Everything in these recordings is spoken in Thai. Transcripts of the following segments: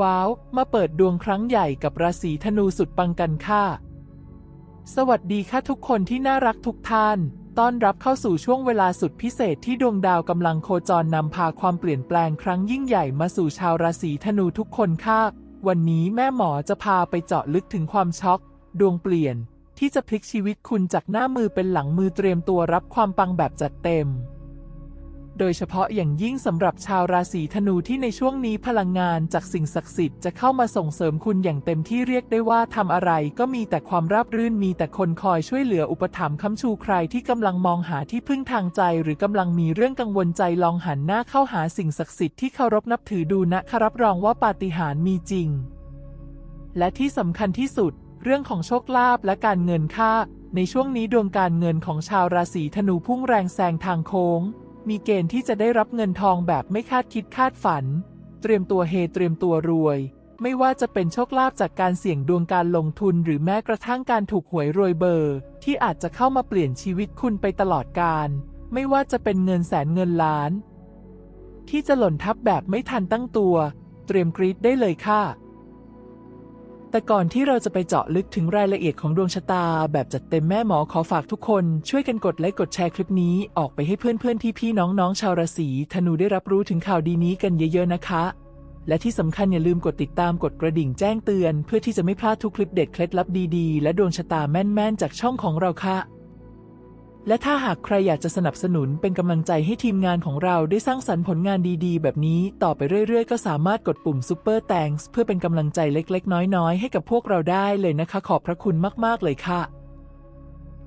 ว้าว มาเปิดดวงครั้งใหญ่กับราศีธนูสุดปังกันค่ะ สวัสดีค่ะทุกคนที่น่ารักทุกท่าน ต้อนรับเข้าสู่ช่วงเวลาสุดพิเศษที่ดวงดาวกำลังโคจรนำพาความเปลี่ยนแปลงครั้งยิ่งใหญ่มาสู่ชาวราศีธนูทุกคนค่ะ วันนี้แม่หมอจะพาไปเจาะลึกถึงความช็อก ดวงเปลี่ยน ที่จะพลิกชีวิตคุณจากหน้ามือเป็นหลังมือเตรียมตัวรับความปังแบบจัดเต็ม โดยเฉพาะอย่างยิ่งสำหรับชาวราศีธนูที่ในช่วงนี้พลังงานจากสิ่งศักดิ์สิทธิ์จะเข้ามาส่งเสริมคุณอย่างเต็มที่เรียกได้ว่าทำอะไรก็มีแต่ความราบรื่นมีแต่คนคอยช่วยเหลืออุปถัมภ์ค้ำชูใครที่กำลังมองหาที่พึ่งทางใจ หรือกำลังมีเรื่องกังวลใจลองหันหน้าเข้าหาสิ่งศักดิ์สิทธิ์ที่เคารพนับถือดูนะครับรองว่าปาฏิหาริย์มีจริง และที่สำคัญที่สุด เรื่องของโชคลาภและการเงินค่า ในช่วงนี้ดวงการเงินของชาวราศีธนูพุ่งแรงแซงทางโค้ง มีเกณฑ์ที่จะได้รับเงินทองแบบไม่คาดคิดคาดฝัน เตรียมตัวเฮเตรียมตัวรวย ไม่ว่าจะเป็นโชคลาภจากการเสี่ยงดวงการลงทุนหรือแม้กระทั่งการถูกหวยรวยเบอร์ ที่อาจจะเข้ามาเปลี่ยนชีวิตคุณไปตลอดกาลไม่ว่าจะเป็นเงินแสนเงินล้าน ที่จะหล่นทับแบบไม่ทันตั้งตัว เตรียมกรีดได้เลยค่ะ แต่ก่อนที่เราจะไปเจาะลึกถึงรายละเอียดของดวงชะตา แบบจัดเต็มแม่หมอขอฝากทุกคน ช่วยกันกดไลค์กดแชร์คลิปนี้ออกไปให้เพื่อนๆพี่น้องๆชาวราศีธนูได้รับรู้ถึงข่าวดีนี้กันเยอะๆนะคะ และที่สำคัญอย่าลืมกดติดตามกดกระดิ่งแจ้งเตือน เพื่อที่จะไม่พลาดทุกคลิปเด็ดเคล็ดลับดีๆ และดวงชะตาแม่นๆ จากช่องของเราค่ะ และถ้าหากใครอยากจะสนับสนุนเป็นกำลังใจให้ทีมงานของเราได้สร้างสรรค์ผลงานดีๆ แบบนี้ต่อไปเรื่อยๆ ก็สามารถกดปุ่ม Super Thanks เพื่อเป็นกำลังใจเล็กๆ น้อยๆ ให้กับพวกเราได้เลยนะคะ ขอบพระคุณมากๆเลยค่ะ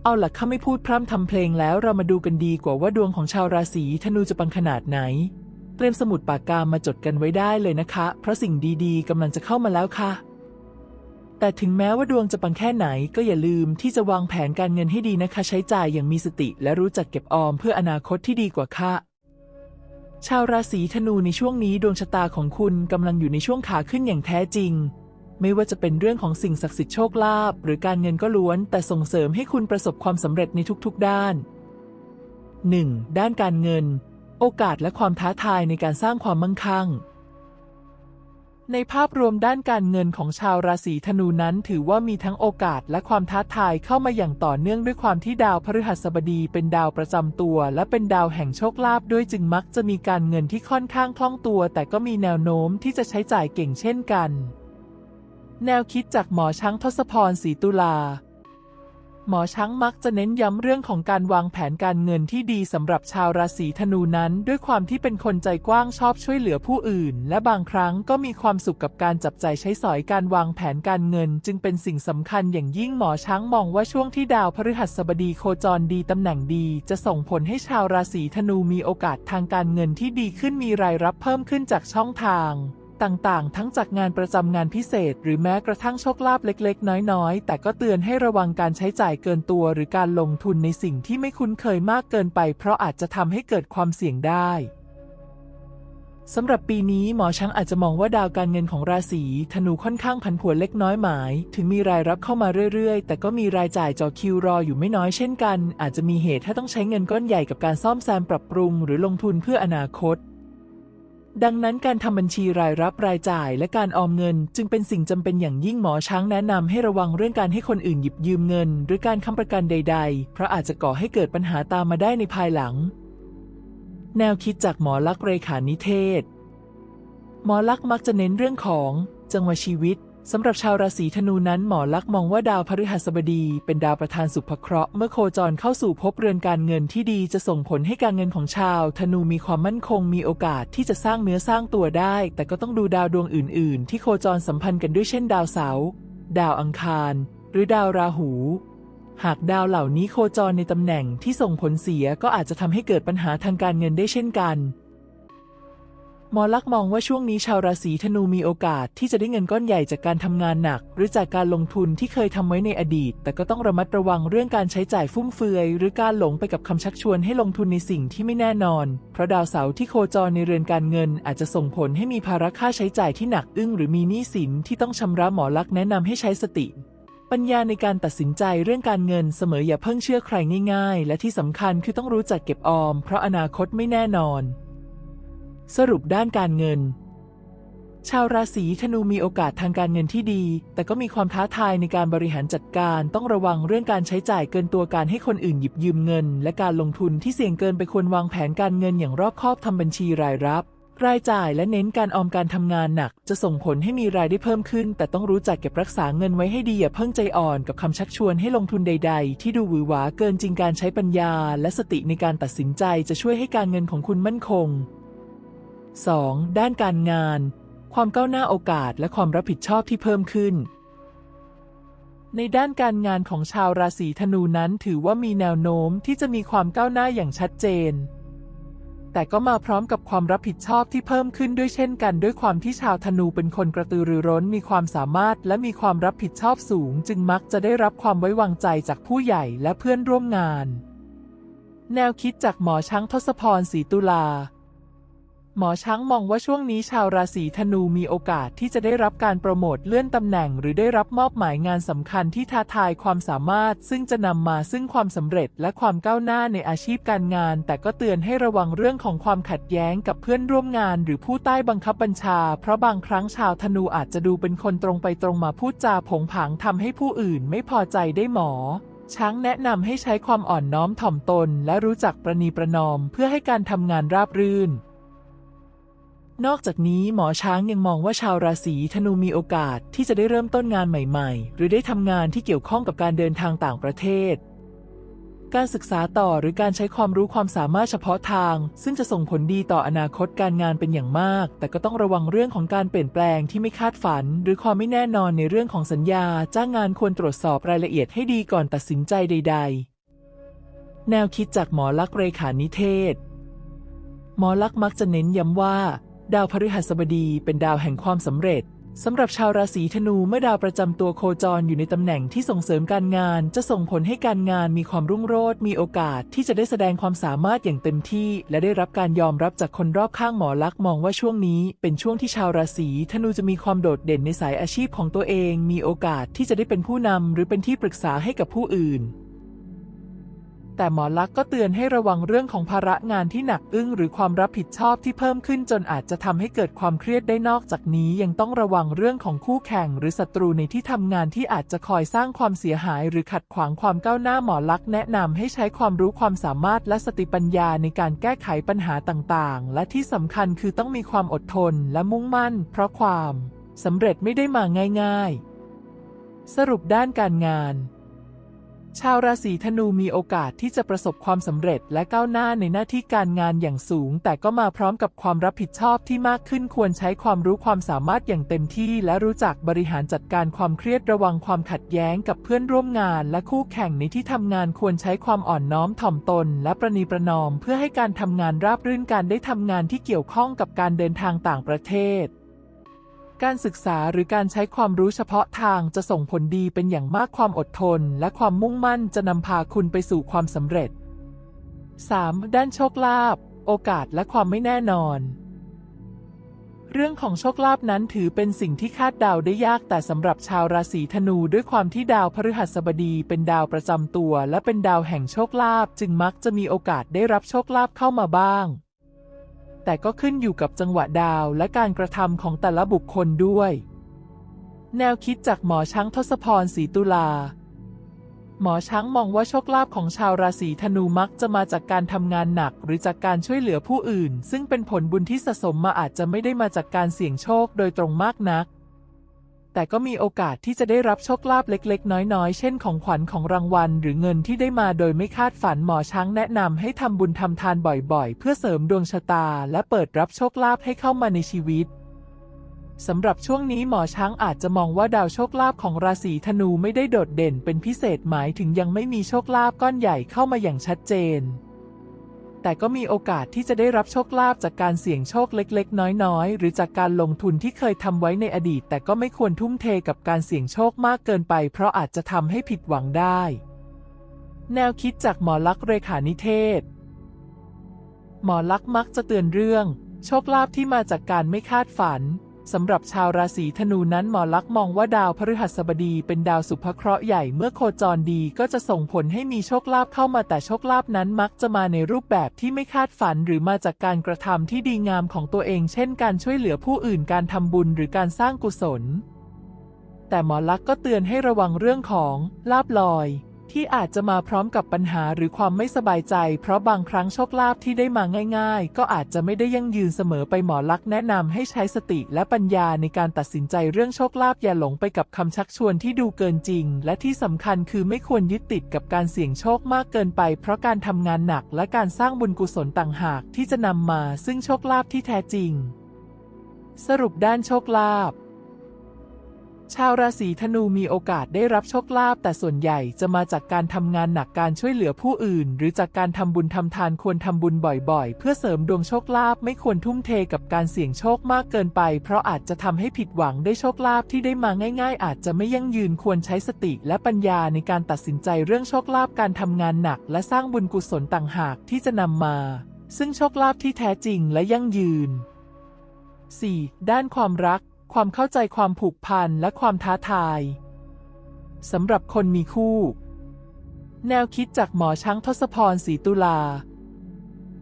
เอาล่ะข้าไม่พูดพร่ำทำเพลงแล้วเรามาดูกันดีกว่าว่าดวงของชาวราศีธนูจะปังขนาดไหน เตรียมสมุดปากกามาจดกันไว้ได้เลยนะคะ เพราะสิ่งดีๆกำลังจะเข้ามาแล้วค่ะ แต่ถึงแม้ว่าดวงจะปังแค่ไหนก็อย่าลืมที่จะวางแผนการเงินให้ดีนะคะ ใช้จ่ายอย่างมีสติและรู้จักเก็บออมเพื่ออนาคตที่ดีกว่าค่ะ ชาวราศีธนูในช่วงนี้ดวงชะตาของคุณกำลังอยู่ในช่วงขาขึ้นอย่างแท้จริง ไม่ว่าจะเป็นเรื่องของสิ่งศักดิ์สิทธิ์โชคลาภหรือการเงินก็ล้วน แต่ส่งเสริมให้คุณประสบความสำเร็จในทุกๆ ด้าน 1. ด้านการเงิน โอกาสและความท้าทายในการสร้างความมั่งคั่ง ในภาพรวมด้านการเงินของชาวราศีธนูนั้น ถือว่ามีทั้งโอกาสและความท้าทายเข้ามาอย่างต่อเนื่องด้วยความที่ดาวพฤหัสบดีเป็นดาวประจำตัว และเป็นดาวแห่งโชคลาภด้วยจึงมักจะมีการเงินที่ค่อนข้างคล่องตัว แต่ก็มีแนวโน้มที่จะใช้จ่ายเก่งเช่นกัน แนวคิดจากหมอช้างทศพรศรีตุลา หมอช้างมักจะเน้นย้ำเรื่องของการวางแผนการเงินที่ดีสำหรับชาวราศีธนูนั้น ด้วยความที่เป็นคนใจกว้างชอบช่วยเหลือผู้อื่น และบางครั้งก็มีความสุขกับการจับใจใช้สอยการวางแผนการเงิน จึงเป็นสิ่งสำคัญอย่างยิ่งหมอช้างมองว่าช่วงที่ดาวพฤหัสบดีโคจรดีตำแหน่งดี จะส่งผลให้ชาวราศีธนูมีโอกาสทางการเงินที่ดีขึ้นมีรายรับเพิ่มขึ้นจากช่องทาง ต่างๆ ทั้งจากงานประจำงานพิเศษ หรือแม้กระทั่งโชคลาภเล็กๆ น้อยๆ แต่ก็เตือนให้ระวังการใช้จ่ายเกินตัว หรือการลงทุนในสิ่งที่ไม่คุ้นเคยมากเกินไป เพราะอาจจะทำให้เกิดความเสี่ยงได้สำหรับปีนี้หมอช้างอาจจะมองว่าดาวการเงินของราศีธนูค่อนข้างผันผวนเล็กน้อยหมาย ถึงมีรายรับเข้ามาเรื่อยๆ แต่ก็มีรายจ่ายจ่อคิวรออยู่ไม่น้อยเช่นกัน อาจจะมีเหตุให้ต้องใช้เงินก้อนใหญ่กับการซ่อมแซมปรับปรุง หรือลงทุนเพื่ออนาคต ดังนั้นการทำบัญชีรายรับรายจ่ายและการออมเงิน จึงเป็นสิ่งจำเป็นอย่างยิ่งหมอช้างแนะนำให้ระวังเรื่องการให้คนอื่นหยิบยืมเงิน หรือการค้ำประกันใด ๆ เพราะอาจจะก่อให้เกิดปัญหาตามมาได้ในภายหลัง แนวคิดจากหมอลักษ์เรขานิเทศ หมอลักษ์มักจะเน้นเรื่องของ จังหวะชีวิต สำหรับชาวราศีธนูนั้นหมอลักมองว่าดาวพฤหัสบดี เป็นดาวประธานสุภเคราะห์เมื่อโคจรเข้าสู่ภพเรือนการเงินที่ดีจะส่งผลให้การเงินของชาว ธนูมีความมั่นคงมีโอกาสที่จะสร้างเนื้อสร้างตัวได้ แต่ก็ต้องดูดาวดวงอื่น ๆ ที่โคจรสัมพันธ์กันด้วยเช่น ดาวเสาร์ดาวอังคาร หรือดาวราหู หากดาวเหล่านี้โคจรในตำแหน่งที่ส่งผลเสียก็อาจจะทำให้เกิดปัญหาทางการเงินได้เช่นกัน หมอลักษ์มองว่าช่วงนี้ชาวราศีธนูมีโอกาสที่จะได้เงินก้อนใหญ่จากการทำงานหนัก หรือจากการลงทุนที่เคยทำไว้ในอดีต แต่ก็ต้องระมัดระวังเรื่องการใช้จ่ายฟุ่มเฟือย หรือการหลงไปกับคำชักชวนให้ลงทุนในสิ่งที่ไม่แน่นอน เพราะดาวเสาร์ที่โคจรในเรือนการเงิน อาจจะส่งผลให้มีภาระค่าใช้จ่ายที่หนักอึ้งหรือมีหนี้สินที่ต้องชำระหมอลักษ์แนะนำให้ใช้สติปัญญาในการตัดสินใจเรื่องการเงินเสมออย่าเพิ่งเชื่อใครง่าย ๆ และที่สำคัญคือต้องรู้จักเก็บออม เพราะอนาคตไม่แน่นอน สรุปด้านการเงิน ชาวราศีธนูมีโอกาสทางการเงินที่ดี แต่ก็มีความท้าทายในการบริหารจัดการ ต้องระวังเรื่องการใช้จ่ายเกินตัวการให้คนอื่นหยิบยืมเงิน และการลงทุนที่เสี่ยงเกินไปควรวางแผนการเงินอย่างรอบคอบทำบัญชีรายรับ รายจ่ายและเน้นการออมการทำงานหนัก จะส่งผลให้มีรายได้เพิ่มขึ้น แต่ต้องรู้จักเก็บรักษาเงินไว้ให้ดีอย่าเพิ่งใจอ่อนกับคำชักชวนให้ลงทุนใด ๆ ที่ดูหวือหวาเกินจริงการใช้ปัญญา และสติในการตัดสินใจจะช่วยให้การเงินของคุณมั่นคง 2. ด้านการงาน ความก้าวหน้าโอกาสและความรับผิดชอบที่เพิ่มขึ้น ในด้านการงานของชาวราศีธนูนั้นถือว่ามีแนวโน้มที่จะมีความก้าวหน้าอย่างชัดเจน แต่ก็มาพร้อมกับความรับผิดชอบที่เพิ่มขึ้นด้วยเช่นกัน ด้วยความที่ชาวธนูเป็นคนกระตือรือร้น มีความสามารถและมีความรับผิดชอบสูง จึงมักจะได้รับความไว้วางใจจากผู้ใหญ่และเพื่อนร่วมงาน แนวคิดจากหมอช้างทศพรศรีตุลา หมอช้างมองว่าช่วงนี้ชาวราศีธนูมีโอกาสที่จะได้รับการโปรโมทเลื่อนตำแหน่ง หรือได้รับมอบหมายงานสำคัญที่ท้าทายความสามารถ ซึ่งจะนำมาซึ่งความสำเร็จและความก้าวหน้าในอาชีพการงาน แต่ก็เตือนให้ระวังเรื่องของความขัดแย้งกับเพื่อนร่วมงาน หรือผู้ใต้บังคับบัญชา เพราะบางครั้งชาวธนูอาจจะดูเป็นคนตรงไปตรงมาพูดจาผงผางทำให้ผู้อื่นไม่พอใจได้หมอช้างแนะนำให้ใช้ความอ่อนน้อมถ่อมตน และรู้จักประนีประนอม เพื่อให้การทำงานราบรื่น นอกจากนี้หมอช้างยังมองว่าชาวราศีธนูมีโอกาสที่จะได้เริ่มต้นงานใหม่ๆ หรือได้ทำงานที่เกี่ยวข้องกับการเดินทางต่างประเทศ การศึกษาต่อหรือการใช้ความรู้ความสามารถเฉพาะทาง ซึ่งจะส่งผลดีต่ออนาคตการงานเป็นอย่างมาก แต่ก็ต้องระวังเรื่องของการเปลี่ยนแปลงที่ไม่คาดฝัน หรือความไม่แน่นอนในเรื่องของสัญญา จ้างงานควรตรวจสอบรายละเอียดให้ดีก่อนตัดสินใจใด ๆ แนวคิดจากหมอลักษ์เรขานิเทศหมอลักษ์มักจะเน้นย้ำว่า ดาวพฤหัสบดีเป็นดาวแห่งความสำเร็จสำหรับชาวราศีธนูเมื่อดาวประจำตัวโคจรอยู่ในตำแหน่งที่ส่งเสริมการงาน จะส่งผลให้การงานมีความรุ่งโรจน์มีโอกาสที่จะได้แสดงความสามารถอย่างเต็มที่ และได้รับการยอมรับจากคนรอบข้างหมอลักษณ์มองว่าช่วงนี้ เป็นช่วงที่ชาวราศีธนูจะมีความโดดเด่นในสายอาชีพของตัวเอง มีโอกาสที่จะได้เป็นผู้นำหรือเป็นที่ปรึกษาให้กับผู้อื่น แต่หมอลักษ์ก็เตือนให้ระวังเรื่องของภาระงานที่หนักอึ้งหรือความรับผิดชอบที่เพิ่มขึ้นจนอาจจะทำให้เกิดความเครียดได้นอกจากนี้ยังต้องระวังเรื่องของคู่แข่งหรือศัตรูในที่ทำงานที่อาจจะคอยสร้างความเสียหาย หรือขัดขวางความก้าวหน้าหมอลักษ์แนะนำให้ใช้ความรู้ความสามารถและสติปัญญาในการแก้ไขปัญหาต่างๆ และที่สำคัญคือต้องมีความอดทนและมุ่งมั่น เพราะความสำเร็จไม่ได้มาง่าย ๆ สรุปด้านการงาน ชาวราศีธนูมีโอกาสที่จะประสบความสำเร็จและก้าวหน้าในหน้าที่การงานอย่างสูง แต่ก็มาพร้อมกับความรับผิดชอบที่มากขึ้นควรใช้ความรู้ความสามารถอย่างเต็มที่ และรู้จักบริหารจัดการความเครียดระวังความขัดแย้งกับเพื่อนร่วมงาน และคู่แข่งในที่ทำงานควรใช้ความอ่อนน้อมถ่อมตน และประนีประนอม เพื่อให้การทำงานราบรื่นการได้ทำงานที่เกี่ยวข้องกับการเดินทางต่างประเทศ การศึกษาหรือการใช้ความรู้เฉพาะทางจะส่งผลดีเป็นอย่างมากความอดทน และความมุ่งมั่นจะนำพาคุณไปสู่ความสำเร็จ 3. ด้านโชคลาภโอกาสและความไม่แน่นอน เรื่องของโชคลาภนั้นถือเป็นสิ่งที่คาดเดาได้ยากแต่สำหรับชาวราศีธนูด้วยความที่ดาวพฤหัสบดีเป็นดาวประจำตัว และเป็นดาวแห่งโชคลาภจึงมักจะมีโอกาสได้รับโชคลาภเข้ามาบ้าง แต่ก็ขึ้นอยู่กับจังหวะดาวและการกระทำของแต่ละบุคคลด้วย แนวคิดจากหมอช้างทศพรศรีตุลา หมอช้างมองว่าโชคลาภของชาวราศีธนูมักจะมาจากการทำงานหนักหรือจากการช่วยเหลือผู้อื่น ซึ่งเป็นผลบุญที่สะสมมาอาจจะไม่ได้มาจากการเสี่ยงโชคโดยตรงมากนัก แต่ก็มีโอกาสที่จะได้รับโชคลาภเล็กๆ น้อยๆ เช่นของขวัญของรางวัล หรือเงินที่ได้มาโดยไม่คาดฝันหมอช้างแนะนำให้ทำบุญทำทานบ่อยๆ เพื่อเสริมดวงชะตา และเปิดรับโชคลาภให้เข้ามาในชีวิตสำหรับช่วงนี้หมอช้างอาจจะมองว่าดาวโชคลาภของราศีธนูไม่ได้โดดเด่นเป็นพิเศษหมายถึงยังไม่มีโชคลาภก้อนใหญ่เข้ามาอย่างชัดเจน แต่ก็มีโอกาสที่จะได้รับโชคลาภจากการเสี่ยงโชคเล็กๆ น้อยๆ หรือจากการลงทุนที่เคยทำไว้ในอดีต แต่ก็ไม่ควรทุ่มเทกับการเสี่ยงโชคมากเกินไป เพราะอาจจะทำให้ผิดหวังได้ แนวคิดจากหมอลักษณ์เรขานิเทศ หมอลักษณ์มักจะเตือนเรื่อง โชคลาภที่มาจากการไม่คาดฝัน สำหรับชาวราศีธนูนั้นหมอลักมองว่าดาวพฤหัสบดีเป็นดาวสุภเคราะห์ใหญ่เมื่อโคจรดีก็จะส่งผลให้มีโชคลาภเข้ามาแต่โชคลาภนั้นมักจะมาในรูปแบบที่ไม่คาดฝันหรือมาจากการกระทำที่ดีงามของตัวเอง เช่น การช่วยเหลือผู้อื่นการทำบุญหรือการสร้างกุศล แต่หมอลักก็เตือนให้ระวังเรื่องของลาบลอย ที่อาจจะมาพร้อมกับปัญหาหรือความไม่สบายใจ เพราะบางครั้งโชคลาภที่ได้มาง่าย ๆ ก็อาจจะไม่ได้ยั่งยืนเสมอไปหมอลักษ์แนะนำให้ใช้สติและปัญญาในการตัดสินใจเรื่องโชคลาภอย่าหลงไปกับคำชักชวนที่ดูเกินจริง และที่สำคัญคือไม่ควรยึดติดกับการเสี่ยงโชคมากเกินไป เพราะการทำงานหนักและการสร้างบุญกุศลต่างหากที่จะนำมาซึ่งโชคลาภที่แท้จริง สรุปด้านโชคลาภ ชาวราศีธนูมีโอกาสได้รับโชคลาภแต่ส่วนใหญ่จะมาจากการทำงานหนักการช่วยเหลือผู้อื่น หรือจากการทำบุญทำทานควรทำบุญบ่อยๆ เพื่อเสริมดวงโชคลาภไม่ควรทุ่มเทกับการเสี่ยงโชคมากเกินไป เพราะอาจจะทำให้ผิดหวังได้โชคลาภที่ได้มาง่าย ๆ อาจจะไม่ยั่งยืนควรใช้สติและปัญญาในการตัดสินใจเรื่องโชคลาภการทำงานหนัก และสร้างบุญกุศลต่างหากที่จะนำมา ซึ่งโชคลาภที่แท้จริงและยั่งยืน 4. ด้านความรัก ความเข้าใจความผูกพันและความท้าทายสำหรับคนมีคู่ แนวคิดจากหมอช้างทศพรศรีตุลา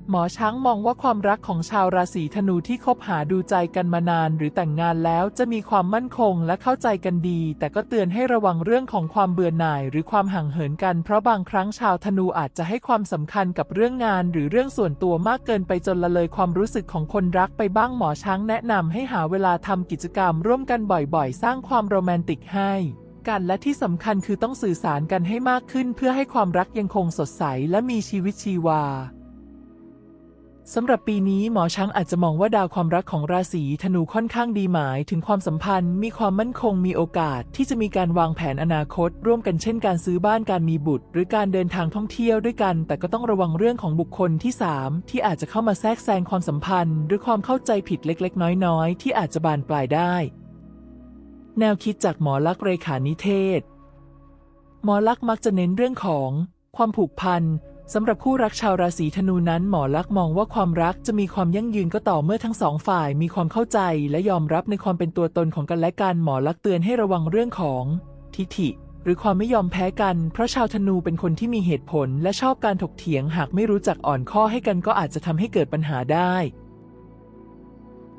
หมอช้างมองว่าความรักของชาวราศีธนูที่คบหาดูใจกันมานานหรือแต่งงานแล้วจะมีความมั่นคงและเข้าใจกันดี แต่ก็เตือนให้ระวังเรื่องของความเบื่อหน่าย หรือความห่างเหินกัน เพราะบางครั้งชาวธนูอาจจะให้ความสำคัญกับเรื่องงาน หรือเรื่องส่วนตัวมากเกินไปจนละเลยความรู้สึกของคนรักไปบ้างหมอช้างแนะนำให้หาเวลาทำกิจกรรม ร่วมกันบ่อยๆ สร้างความโรแมนติกให้กันและที่สำคัญคือต้องสื่อสารกันให้มากขึ้น เพื่อให้ความรักยังคงสดใสและมีชีวิตชีวา สำหรับปีนี้หมอช้างอาจจะมองว่าดาวความรักของราศีธนูค่อนข้างดีหมายถึงความสัมพันธ์ มีความมั่นคงมีโอกาสที่จะมีการวางแผนอนาคต ร่วมกันเช่นการซื้อบ้านการมีบุตร หรือการเดินทางท่องเที่ยวด้วยกัน แต่ก็ต้องระวังเรื่องของบุคคลที่ 3 ที่อาจจะเข้ามาแทรกแซงความสัมพันธ์ หรือความเข้าใจผิดเล็ก ๆ น้อยๆ ที่อาจจะบานปลายได้ แนวคิดจากหมอลักษ์เรขานิเทศ หมอลักษ์มักจะเน้นเรื่องของ ความผูกพัน สำหรับคู่รักชาวราศีธนูนั้นหมอลักษ์มองว่าความรักจะมีความยั่งยืนก็ต่อเมื่อทั้งสองฝ่ายมีความเข้าใจและยอมรับในความเป็นตัวตนของกันและกันหมอลักษ์เตือนให้ระวังเรื่องของ ทิฐิ หรือความไม่ยอมแพ้กัน เพราะชาวธนูเป็นคนที่มีเหตุผลและชอบการถกเถียงหากไม่รู้จักอ่อนข้อให้กันก็อาจจะทำให้เกิดปัญหาได้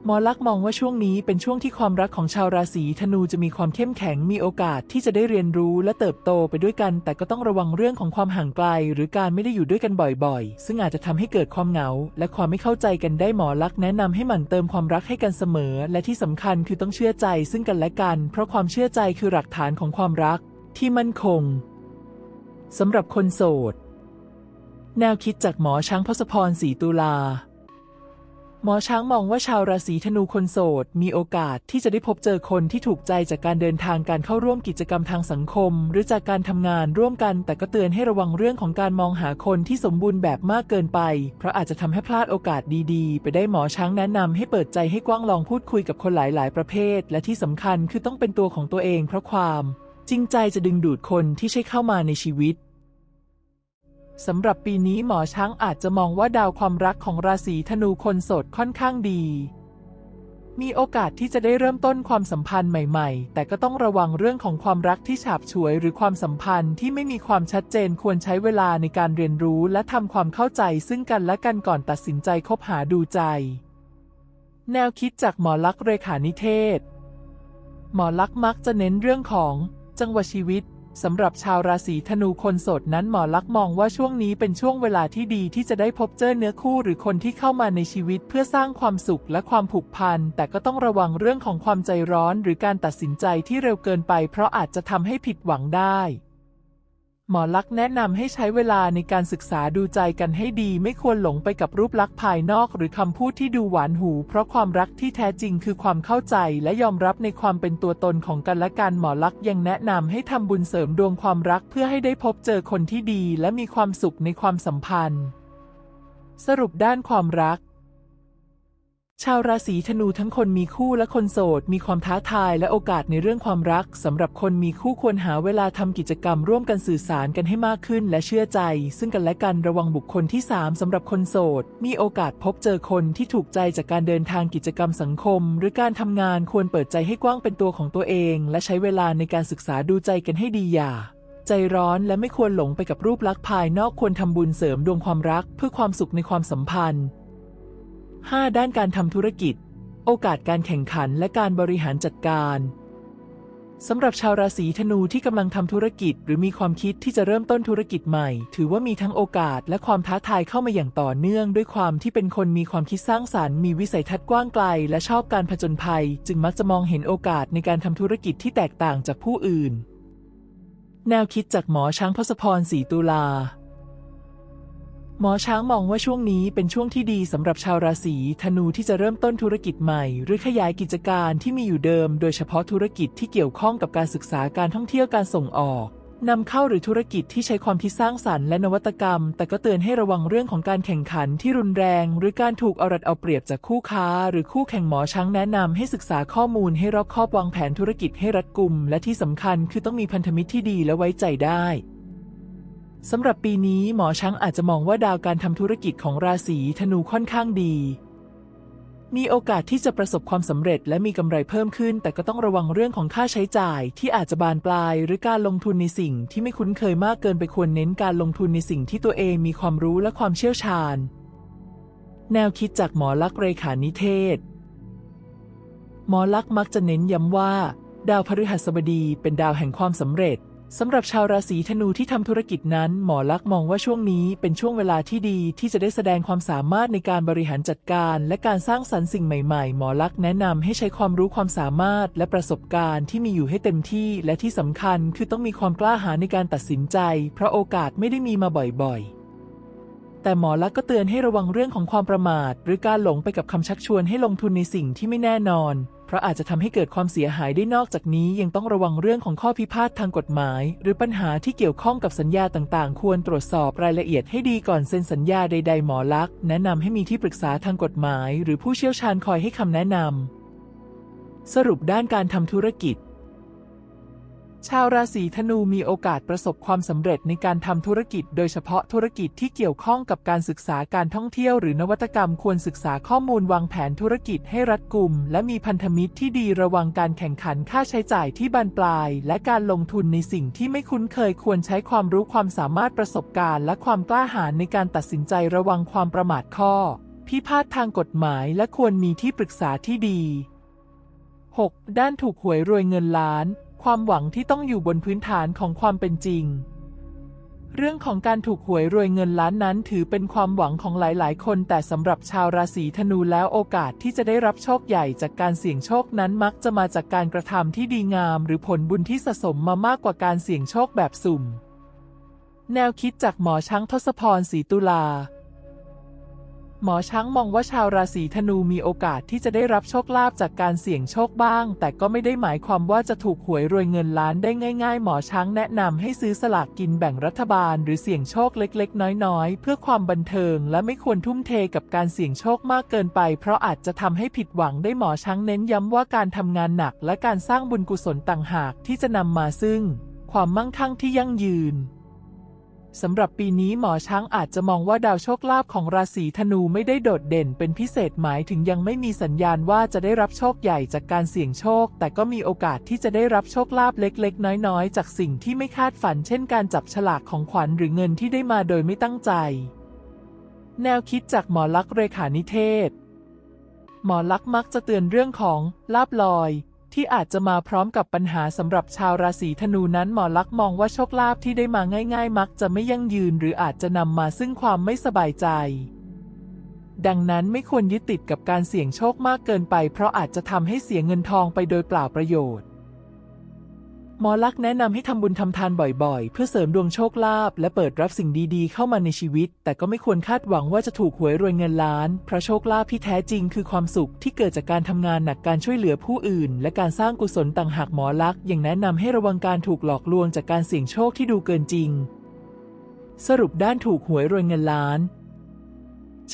หมอลักษ์มองว่าช่วงนี้เป็นช่วงที่ความรักของชาวราศีธนูจะมีความเข้มแข็งมีโอกาสที่จะได้เรียนรู้และเติบโตไปด้วยกัน แต่ก็ต้องระวังเรื่องของความห่างไกล หรือการไม่ได้อยู่ด้วยกันบ่อยๆ ซึ่งอาจจะทำให้เกิดความเหงา และความไม่เข้าใจกันได้หมอลักษ์แนะนำให้หมั่นเติมความรักให้กันเสมอ และที่สำคัญคือต้องเชื่อใจซึ่งกันและกัน เพราะความเชื่อใจคือหลักฐานของความรัก ที่มั่นคงสำหรับคนโสด แนวคิดจากหมอช้างพศพรศรีตุลา หมอช้างมองว่าชาวราศีธนูคนโสด มีโอกาสที่จะได้พบเจอคนที่ถูกใจจากการเดินทางการเข้าร่วมกิจกรรมทางสังคม หรือจากการทำงานร่วมกัน แต่ก็เตือนให้ระวังเรื่องของการมองหาคนที่สมบูรณ์แบบมากเกินไป เพราะอาจจะทำให้พลาดโอกาสดีๆ ไปได้หมอช้างแนะนำให้เปิดใจให้กว้างลองพูดคุยกับคนหลาย ๆ ประเภท และที่สำคัญคือต้องเป็นตัวของตัวเองเพราะความจริงใจจะดึงดูดคนที่ใช่เข้ามาในชีวิต สำหรับปีนี้หมอช้างอาจจะมองว่าดาวความรักของราศีธนูคนโสดค่อนข้างดี มีโอกาสที่จะได้เริ่มต้นความสัมพันธ์ใหม่ ๆ แต่ก็ต้องระวังเรื่องของความรักที่ฉาบฉวย หรือความสัมพันธ์ที่ไม่มีความชัดเจนควรใช้เวลาในการเรียนรู้และทำความเข้าใจซึ่งกันและกันก่อนตัดสินใจคบหาดูใจ แนวคิดจากหมอลักษ์เรขานิเทศ หมอลักษ์มักจะเน้นเรื่องของ จังหวะชีวิต สำหรับชาวราศีธนูคนโสดนั้นหมอลักมองว่าช่วงนี้เป็นช่วงเวลาที่ดีที่จะได้พบเจอเนื้อคู่หรือคนที่เข้ามาในชีวิตเพื่อสร้างความสุขและความผูกพัน แต่ก็ต้องระวังเรื่องของความใจร้อนหรือการตัดสินใจที่เร็วเกินไป เพราะอาจจะทำให้ผิดหวังได้ หมอลักษ์แนะนำให้ใช้เวลาในการศึกษาดูใจกันให้ดี ไม่ควรหลงไปกับรูปลักษณ์ภายนอก หรือคำพูดที่ดูหวานหู เพราะความรักที่แท้จริงคือความเข้าใจ และยอมรับในความเป็นตัวตนของกันและกันหมอลักษ์ยังแนะนำให้ทำบุญเสริมดวงความรักเพื่อให้ได้พบเจอคนที่ดี และมีความสุขในความสัมพันธ์ สรุปด้านความรัก ชาวราศีธนูทั้งคนมีคู่และคนโสด มีความท้าทายและโอกาสในเรื่องความรักสำหรับคนมีคู่ควรหาเวลาทำกิจกรรมร่วมกันสื่อสารกันให้มากขึ้นและเชื่อใจ ซึ่งกันและกันระวังบุคคลที่ 3สำหรับคนโสด มีโอกาสพบเจอคนที่ถูกใจจากการเดินทางกิจกรรมสังคม หรือการทำงานควรเปิดใจให้กว้างเป็นตัวของตัวเอง และใช้เวลาในการศึกษาดูใจกันให้ดีอย่าใจร้อนและไม่ควรหลงไปกับรูปลักษณ์ภายนอกควรทำบุญเสริมดวงความรักเพื่อความสุขในความสัมพันธ์ 5. ด้านการทำธุรกิจ โอกาสการแข่งขันและการบริหารจัดการสำหรับชาวราศีธนูที่กำลังทำธุรกิจ หรือมีความคิดที่จะเริ่มต้นธุรกิจใหม่ ถือว่ามีทั้งโอกาสและความท้าทายเข้ามาอย่างต่อเนื่อง ด้วยความที่เป็นคนมีความคิดสร้างสารรค์มีวิสัยทัศน์กว้างไกล และชอบการผจญภัย จึงมักจะมองเห็นโอกาสในการทำธุรกิจที่แตกต่างจากผู้อื่น แนวคิดจากหมอช้างพศพรศรีตุลา หมอช้างมองว่าช่วงนี้เป็นช่วงที่ดีสำหรับชาวราศีธนูที่จะเริ่มต้นธุรกิจใหม่ หรือขยายกิจการที่มีอยู่เดิม โดยเฉพาะธุรกิจที่เกี่ยวข้องกับการศึกษาการท่องเที่ยวการส่งออกนำเข้าหรือธุรกิจที่ใช้ความคิดสร้างสรรค์และนวัตกรรม แต่ก็เตือนให้ระวังเรื่องของการแข่งขันที่รุนแรง หรือการถูกเอารัดเอาเปรียบจากคู่ค้า หรือคู่แข่งหมอช้างแนะนำให้ศึกษาข้อมูลให้รอบคอบวางแผนธุรกิจให้รัดกุม และที่สำคัญคือต้องมีพันธมิตรที่ดีและไว้ใจได้ สำหรับปีนี้หมอช้างอาจจะมองว่าดาวการทำธุรกิจของราศีธนูค่อนข้างดี มีโอกาสที่จะประสบความสำเร็จและมีกำไรเพิ่มขึ้น แต่ก็ต้องระวังเรื่องของค่าใช้จ่ายที่อาจจะบานปลาย หรือการลงทุนในสิ่งที่ไม่คุ้นเคยมากเกินไปควรเน้นการลงทุนในสิ่งที่ตัวเองมีความรู้และความเชี่ยวชาญ แนวคิดจากหมอลักษ์เรขานิเทศ หมอลักษ์มักจะเน้นย้ำว่า ดาวพฤหัสบดีเป็นดาวแห่งความสำเร็จ สำหรับชาวราศีธนูที่ทำธุรกิจนั้น หมอลักษ์มองว่าช่วงนี้เป็นช่วงเวลาที่ดีที่จะได้แสดงความสามารถในการบริหารจัดการ และการสร้างสรรค์สิ่งใหม่ๆ หมอลักษ์แนะนำให้ใช้ความรู้ความสามารถ และประสบการณ์ที่มีอยู่ให้เต็มที่ และที่สำคัญคือต้องมีความกล้าหาญในการตัดสินใจ เพราะโอกาสไม่ได้มีมาบ่อยๆ แต่หมอลักษ์ก็เตือนให้ระวังเรื่องของความประมาท หรือการหลงไปกับคำชักชวนให้ลงทุนในสิ่งที่ไม่แน่นอน เพราะอาจจะทำให้เกิดความเสียหายได้นอกจากนี้ยังต้องระวังเรื่องของข้อพิพาททางกฎหมาย หรือปัญหาที่เกี่ยวข้องกับสัญญาต่างๆ ควรตรวจสอบรายละเอียดให้ดีก่อนเซ็นสัญญาใด ๆ หมอลักษ์แนะนำให้มีที่ปรึกษาทางกฎหมาย หรือผู้เชี่ยวชาญคอยให้คำแนะนำสรุปด้านการทำธุรกิจ ชาวราศีธนูมีโอกาสประสบความสำเร็จในการทำธุรกิจ โดยเฉพาะธุรกิจที่เกี่ยวข้องกับการศึกษาการท่องเที่ยวหรือนวัตกรรมควรศึกษาข้อมูลวางแผนธุรกิจให้รัดกุม และมีพันธมิตรที่ดีระวังการแข่งขันค่าใช้จ่ายที่บานปลาย และการลงทุนในสิ่งที่ไม่คุ้นเคยควรใช้ความรู้ความสามารถประสบการณ์ และความกล้าหาญในการตัดสินใจระวังความประมาทข้อ พิพาททางกฎหมายและควรมีที่ปรึกษาที่ดี 6. ด้านถูกหวยรวยเงินล้าน ความหวังที่ต้องอยู่บนพื้นฐานของความเป็นจริง เรื่องของการถูกหวยรวยเงินล้านนั้นถือเป็นความหวังของหลาย ๆ คน แต่สำหรับชาวราศีธนูแล้วโอกาสที่จะได้รับโชคใหญ่จากการเสี่ยงโชคนั้นมักจะมาจากการกระทำที่ดีงาม หรือผลบุญที่สะสมมามากกว่าการเสี่ยงโชคแบบสุ่ม แนวคิดจากหมอช้างทศพรศรีตุลา หมอช้างมองว่าชาวราศีธนูมีโอกาสที่จะได้รับโชคลาภจากการเสี่ยงโชคบ้าง แต่ก็ไม่ได้หมายความว่าจะถูกหวยรวยเงินล้านได้ง่ายๆ หมอช้างแนะนำให้ซื้อสลากกินแบ่งรัฐบาล หรือเสี่ยงโชคเล็กๆ น้อยๆ เพื่อความบันเทิง และไม่ควรทุ่มเทกับการเสี่ยงโชคมากเกินไป เพราะอาจจะทำให้ผิดหวังได้หมอช้างเน้นย้ำว่าการทำงานหนัก และการสร้างบุญกุศลต่างหากที่จะนำมาซึ่ง ความมั่งคั่งที่ยั่งยืน สำหรับปีนี้หมอช้างอาจจะมองว่าดาวโชคลาภของราศีธนูไม่ได้โดดเด่นเป็นพิเศษหมายถึงยังไม่มีสัญญาณว่าจะได้รับโชคใหญ่จากการเสี่ยงโชค แต่ก็มีโอกาสที่จะได้รับโชคลาภเล็กๆ น้อยๆ จากสิ่งที่ไม่คาดฝัน เช่นการจับฉลากของขวัญหรือเงินที่ได้มาโดยไม่ตั้งใจ แนวคิดจากหมอลักษ์เรขานิเทศ หมอลักษ์มักจะเตือนเรื่องของลาบลอย ที่อาจจะมาพร้อมกับปัญหาสำหรับชาวราศีธนูนั้นหมอลักมองว่าโชคลาภที่ได้มาง่ายๆ มักจะไม่ยั่งยืนหรืออาจจะนำมาซึ่งความไม่สบายใจ ดังนั้นไม่ควรยึดติดกับการเสี่ยงโชคมากเกินไป เพราะอาจจะทำให้เสียเงินทองไปโดยเปล่าประโยชน์ หมอลักษ์แนะนำให้ทำบุญทำทานบ่อยๆ เพื่อเสริมดวงโชคลาภและเปิดรับสิ่งดีๆ เข้ามาในชีวิต แต่ก็ไม่ควรคาดหวังว่าจะถูกหวยรวยเงินล้าน เพราะโชคลาภที่แท้จริงคือความสุขที่เกิดจากการทำงานหนักการช่วยเหลือผู้อื่น และการสร้างกุศลต่างหากหมอลักษ์ยังแนะนำให้ระวังการถูกหลอกลวงจากการเสี่ยงโชคที่ดูเกินจริง สรุปด้านถูกหวยรวยเงินล้าน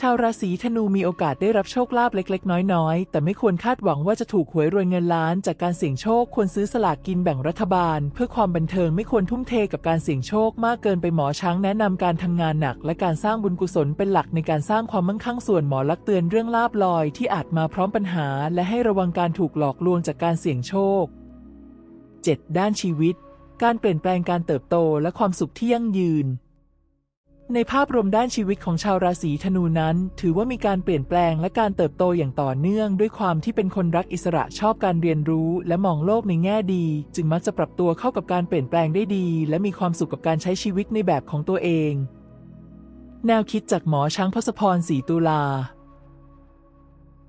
ชาวราศีธนูมีโอกาสได้รับโชคลาภเล็ก ๆ น้อย ๆ แต่ไม่ควรคาดหวังว่าจะถูกหวยรวยเงินล้าน จากการเสี่ยงโชคควรซื้อสลากกินแบ่งรัฐบาล เพื่อความบันเทิงไม่ควรทุ่มเทกับการเสี่ยงโชคมากเกินไปหมอช้างแนะนำการทำงานหนัก และการสร้างบุญกุศลเป็นหลักในการสร้างความมั่งคั่งส่วนหมอลักเตือนเรื่องลาบลอยที่อาจมาพร้อมปัญหา และให้ระวังการถูกหลอกลวงจากการเสี่ยงโชค 7. ด้านชีวิต การเปลี่ยนแปลงการเติบโตและความสุขที่ยั่งยืน ในภาพรวมด้านชีวิตของชาวราศีธนูนั้น ถือว่ามีการเปลี่ยนแปลงและการเติบโตอย่างต่อเนื่อง ด้วยความที่เป็นคนรักอิสระชอบการเรียนรู้ และมองโลกในแง่ดี จึงมักจะปรับตัวเข้ากับการเปลี่ยนแปลงได้ดี และมีความสุขกับการใช้ชีวิตในแบบของตัวเอง แนวคิดจากหมอช้างพศพรสีตุลา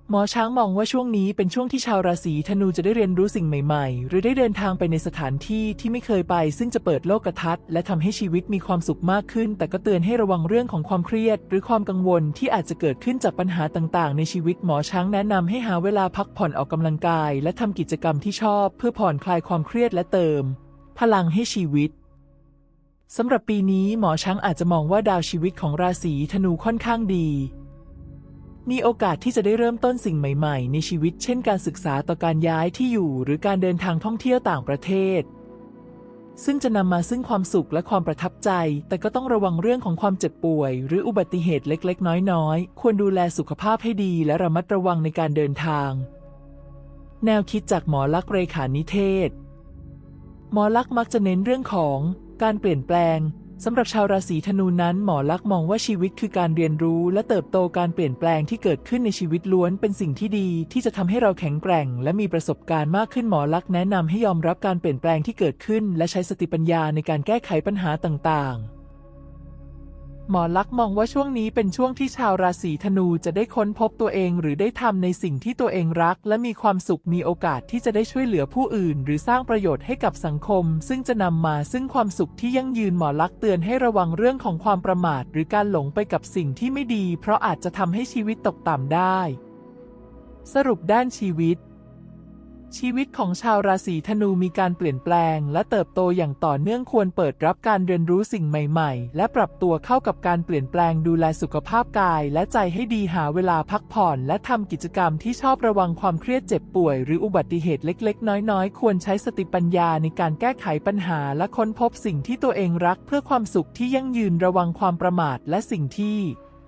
หมอช้างมองว่าช่วงนี้เป็นช่วงที่ชาวราศีธนูจะได้เรียนรู้สิ่งใหม่ๆ หรือได้เดินทางไปในสถานที่ที่ไม่เคยไป ซึ่งจะเปิดโลกทัศน์และทำให้ชีวิตมีความสุขมากขึ้น แต่ก็เตือนให้ระวังเรื่องของความเครียด หรือความกังวลที่อาจจะเกิดขึ้นจากปัญหาต่างๆ ในชีวิตหมอช้างแนะนำให้หาเวลาพักผ่อนออกกำลังกาย และทำกิจกรรมที่ชอบ เพื่อผ่อนคลายความเครียดและเติม พลังให้ชีวิตสำหรับปีนี้หมอช้างอาจจะมองว่าดาวชีวิตของราศีธนูค่อนข้างดี มีโอกาสที่จะได้เริ่มต้นสิ่งใหม่ ๆ ในชีวิต เช่นการศึกษาต่อการย้ายที่อยู่ หรือการเดินทางท่องเที่ยวต่างประเทศ ซึ่งจะนำมาซึ่งความสุขและความประทับใจ แต่ก็ต้องระวังเรื่องของความเจ็บป่วย หรืออุบัติเหตุเล็ก ๆ น้อย ๆ ควรดูแลสุขภาพให้ดีและระมัดระวังในการเดินทาง แนวคิดจากหมอลักษ์เรขานิเทศ หมอลักษ์มักจะเน้นเรื่องของการเปลี่ยนแปลง สำหรับชาวราศีธนูนั้นหมอลักมองว่าชีวิตคือการเรียนรู้และเติบโตการเปลี่ยนแปลงที่เกิดขึ้นในชีวิตล้วนเป็นสิ่งที่ดี ที่จะทำให้เราแข็งแกร่ง และมีประสบการณ์มากขึ้นหมอลักแนะนำให้ยอมรับการเปลี่ยนแปลงที่เกิดขึ้น และใช้สติปัญญาในการแก้ไขปัญหาต่างๆ หมอลักษ์มองว่าช่วงนี้เป็นช่วงที่ชาวราศีธนูจะได้ค้นพบตัวเองหรือได้ทำในสิ่งที่ตัวเองรัก และมีความสุขมีโอกาสที่จะได้ช่วยเหลือผู้อื่น หรือสร้างประโยชน์ให้กับสังคม ซึ่งจะนำมาซึ่งความสุขที่ยั่งยืนหมอลักษ์เตือนให้ระวังเรื่องของความประมาท หรือการหลงไปกับสิ่งที่ไม่ดี เพราะอาจจะทำให้ชีวิตตกต่ำได้ สรุปด้านชีวิต ชีวิตของชาวราศีธนูมีการเปลี่ยนแปลง และเติบโตอย่างต่อเนื่องควรเปิดรับการเรียนรู้สิ่งใหม่ ๆ และปรับตัวเข้ากับการเปลี่ยนแปลงดูแลสุขภาพกาย และใจให้ดีหาเวลาพักผ่อน และทำกิจกรรมที่ชอบระวังความเครียดเจ็บป่วย หรืออุบัติเหตุเล็ก ๆ น้อย ๆ ควรใช้สติปัญญาในการแก้ไขปัญหา และค้นพบสิ่งที่ตัวเองรัก เพื่อความสุขที่ยั่งยืนระวังความประมาทและสิ่งที่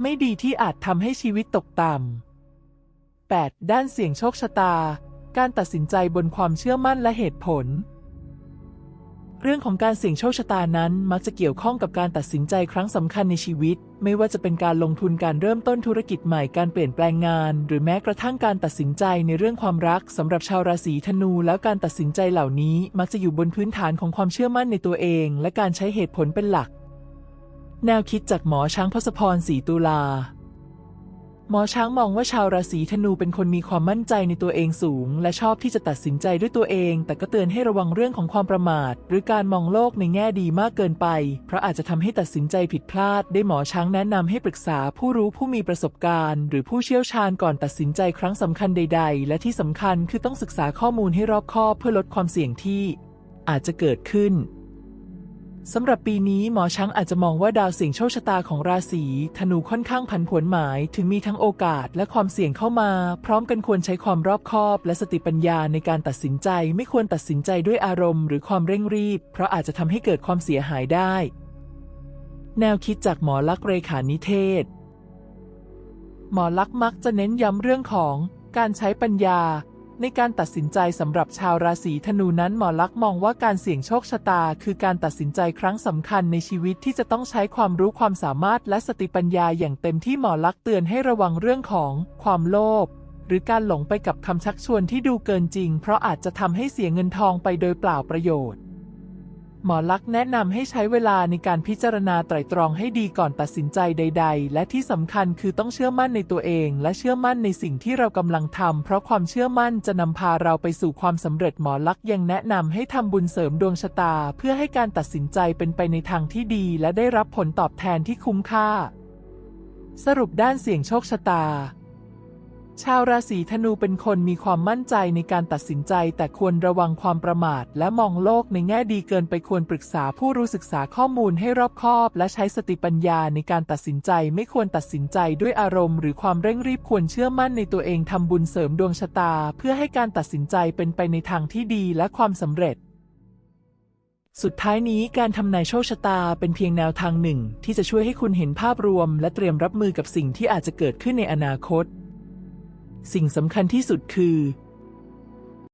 ไม่ดีที่อาจทำให้ชีวิตตกต่ำ 8. ด้านเสี่ยงโชคชะตา การตัดสินใจบนความเชื่อมั่นและเหตุผล เรื่องของการเสี่ยงโชคชะตานั้นมักจะเกี่ยวข้องกับการตัดสินใจครั้งสำคัญในชีวิต ไม่ว่าจะเป็นการลงทุนการเริ่มต้นธุรกิจใหม่การเปลี่ยนแปลงงาน หรือแม้กระทั่งการตัดสินใจในเรื่องความรักสำหรับชาวราศีธนู แล้วการตัดสินใจเหล่านี้มักจะอยู่บนพื้นฐานของความเชื่อมั่นในตัวเอง และการใช้เหตุผลเป็นหลัก แนวคิดจากหมอช้างพศพรศรีตุลา หมอช้างมองว่าชาวราศีธนูเป็นคนมีความมั่นใจในตัวเองสูง และชอบที่จะตัดสินใจด้วยตัวเอง แต่ก็เตือนให้ระวังเรื่องของความประมาท หรือการมองโลกในแง่ดีมากเกินไป เพราะอาจจะทำให้ตัดสินใจผิดพลาด ได้หมอช้างแนะนำให้ปรึกษาผู้รู้ผู้มีประสบการณ์ หรือผู้เชี่ยวชาญก่อนตัดสินใจครั้งสำคัญใด ๆ และที่สำคัญคือต้องศึกษาข้อมูลให้รอบคอบเพื่อลดความเสี่ยงที่ อาจจะเกิดขึ้น สำหรับปีนี้หมอช้างอาจจะมองว่าดาวสี่ยงโชคชะตาของราศีธนูค่อนข้างผันผวนหมายถึงมีทั้งโอกาสและความเสี่ยงเข้ามา พร้อมกันควรใช้ความรอบคอบ และสติปัญญาในการตัดสินใจ ไม่ควรตัดสินใจด้วยอารมณ์ หรือความเร่งรีบ เพราะอาจจะทำให้เกิดความเสียหายได้ แนวคิดจากหมอลักษ์เรขานิเทศ หมอลักษ์มักจะเน้นย้ำเรื่องของการใช้ปัญญา ในการตัดสินใจสำหรับชาวราศีธนูนั้นหมอลักษ์มองว่าการเสี่ยงโชคชะตา คือการตัดสินใจครั้งสำคัญในชีวิตที่จะต้องใช้ความรู้ความสามารถและสติปัญญาอย่างเต็มที่หมอลักษ์เตือนให้ระวังเรื่องของ ความโลภหรือการหลงไปกับคำชักชวนที่ดูเกินจริง เพราะอาจจะทำให้เสียเงินทองไปโดยเปล่าประโยชน์ หมอลักษ์แนะนำให้ใช้เวลาในการพิจารณาไตร่ตรองให้ดีก่อนตัดสินใจใด ๆ และที่สำคัญคือต้องเชื่อมั่นในตัวเอง และเชื่อมั่นในสิ่งที่เรากำลังทำเพราะความเชื่อมั่นจะนำพาเราไปสู่ความสำเร็จหมอลักษ์ยังแนะนำให้ทำบุญเสริมดวงชะตา เพื่อให้การตัดสินใจเป็นไปในทางที่ดี และได้รับผลตอบแทนที่คุ้มค่า สรุปด้านเสี่ยงโชคชะตา ชาวราศีธนูเป็นคนมีความมั่นใจในการตัดสินใจ แต่ควรระวังความประมาท และมองโลกในแง่ดีเกินไปควรปรึกษาผู้รู้ศึกษาข้อมูลให้รอบคอบ และใช้สติปัญญาในการตัดสินใจไม่ควรตัดสินใจด้วยอารมณ์หรือความเร่งรีบควรเชื่อมั่นในตัวเองทำบุญเสริมดวงชะตา เพื่อให้การตัดสินใจเป็นไปในทางที่ดีและความสำเร็จสุดท้ายนี้การทำนายโชคชะตาเป็นเพียงแนวทางหนึ่ง ที่จะช่วยให้คุณเห็นภาพรวม และเตรียมรับมือกับสิ่งที่อาจจะเกิดขึ้นในอนาคต สิ่งสำคัญที่สุดคือ